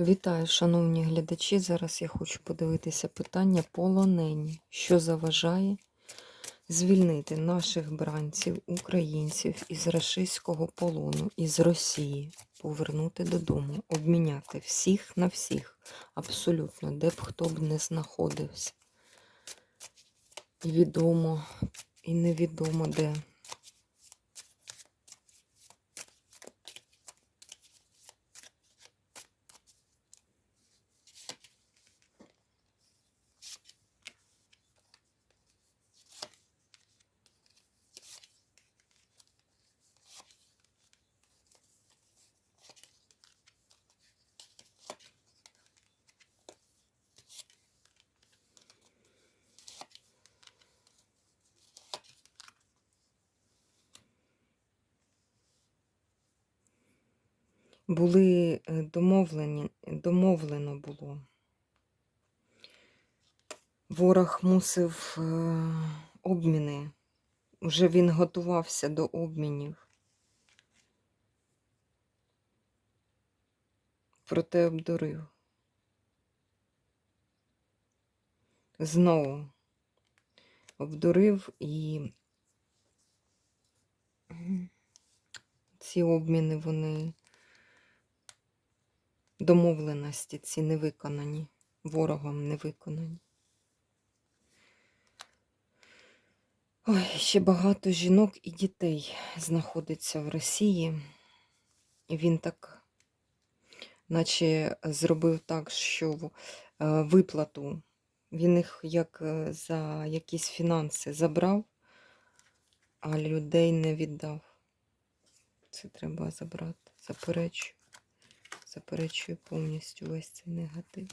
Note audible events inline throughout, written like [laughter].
Вітаю, шановні глядачі. Зараз я хочу подивитися питання полонені, що заважає звільнити наших бранців, українців із рашистського полону, із Росії, повернути додому, обміняти всіх на всіх, абсолютно, де б хто б не знаходився. Відомо, і невідомо де. Були е, домовлені, домовлено було. Ворог мусив е, обміни. Вже він готувався до обмінів. Проте обдурив. Знову обдурив і ці обміни вони домовленості ці не виконані, ворогом не виконані. Ой, ще багато жінок і дітей знаходиться в Росії. І він так, наче зробив так, що е, виплату, він їх як е, за якісь фінанси забрав, а людей не віддав. Це треба забрати, заперечую. Заперечую повністю весь цей негатив.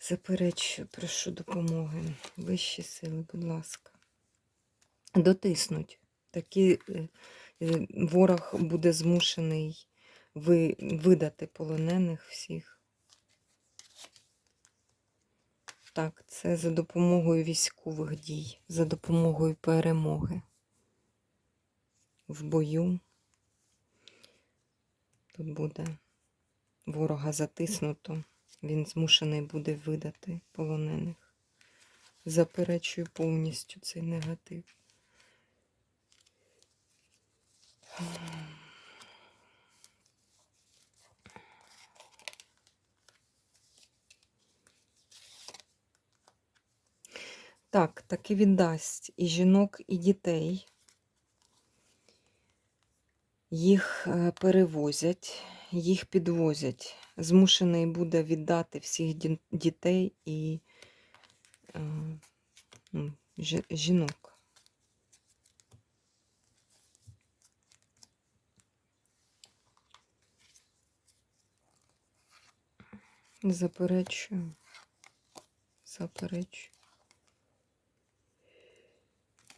Заперечую, прошу допомоги. Вищі сили, будь ласка. Дотиснуть. Такі е, е, ворог буде змушений ви, видати полонених всіх. Так, це за допомогою військових дій, за допомогою перемоги в бою. Тут буде ворога затиснуто, він змушений буде видати полонених. Заперечую повністю цей негатив. Так, таки віддасть і жінок, і дітей. Їх е, перевозять їх підвозять. Змушений буде віддати всіх дітей і е, ну, жінок. Заперечую, заперечую,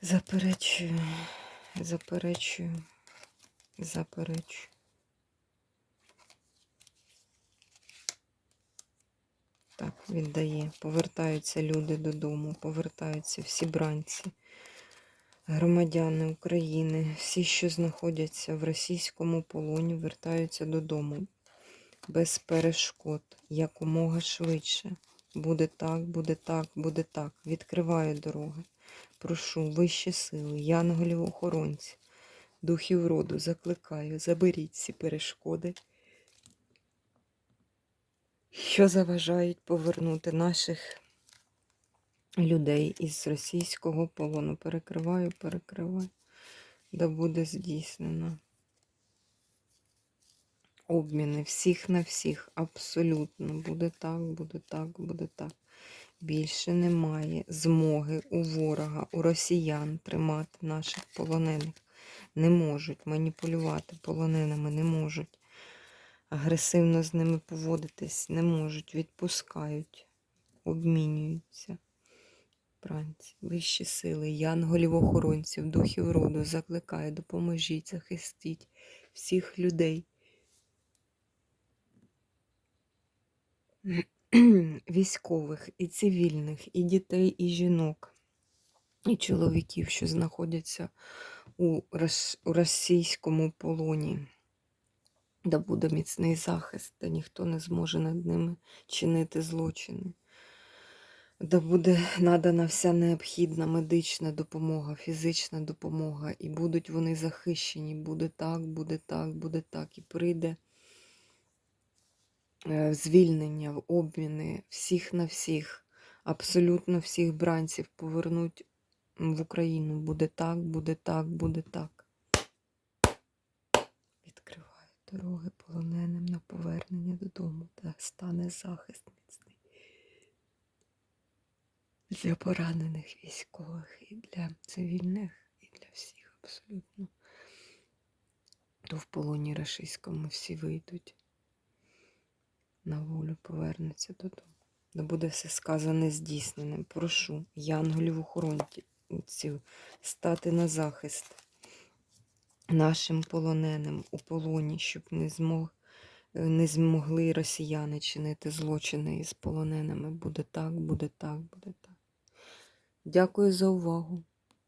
заперечую, заперечую, заперечую. Так, віддає. Повертаються люди додому, повертаються всі бранці, громадяни України, всі, що знаходяться в російському полоні, вертаються додому без перешкод, якомога швидше. Буде так, буде так, буде так. Відкриваю дороги. Прошу вищі сили, янголів охоронці, духів роду, закликаю, заберіть ці перешкоди що заважають повернути наших людей із російського полону. Перекриваю, перекриваю, да буде здійснено. Обміни всіх на всіх, абсолютно. Буде так, буде так, буде так. Більше немає змоги у ворога, у росіян тримати наших полонених. Не можуть маніпулювати полоненими, не можуть агресивно з ними поводитись не можуть, відпускають, обмінюються. Пранці, вищі сили, янголів охоронців, духів роду закликаю, допоможіть, захистіть всіх людей. [clears throat] Військових і цивільних, і дітей, і жінок, і чоловіків, що знаходяться у російському полоні. Да буде міцний захист, та ніхто не зможе над ними чинити злочини. Да буде надана вся необхідна медична допомога, фізична допомога, і будуть вони захищені. Буде так, буде так, буде так. І прийде е, звільнення, обміни всіх на всіх, абсолютно всіх бранців повернуть в Україну. Буде так, буде так, буде так. Відкриваю дороги полоненим на повернення додому, та стане захист міцний для поранених військових і для цивільних, і для всіх абсолютно. То в полоні рашистському всі вийдуть на волю, повернуться додому. Да буде все сказане здійсненим. Прошу янголів охоронців стати на захист нашим полоненим у полоні, щоб не змог. Не змогли росіяни чинити злочини із полоненими. Буде так, буде так, буде так. Дякую за увагу.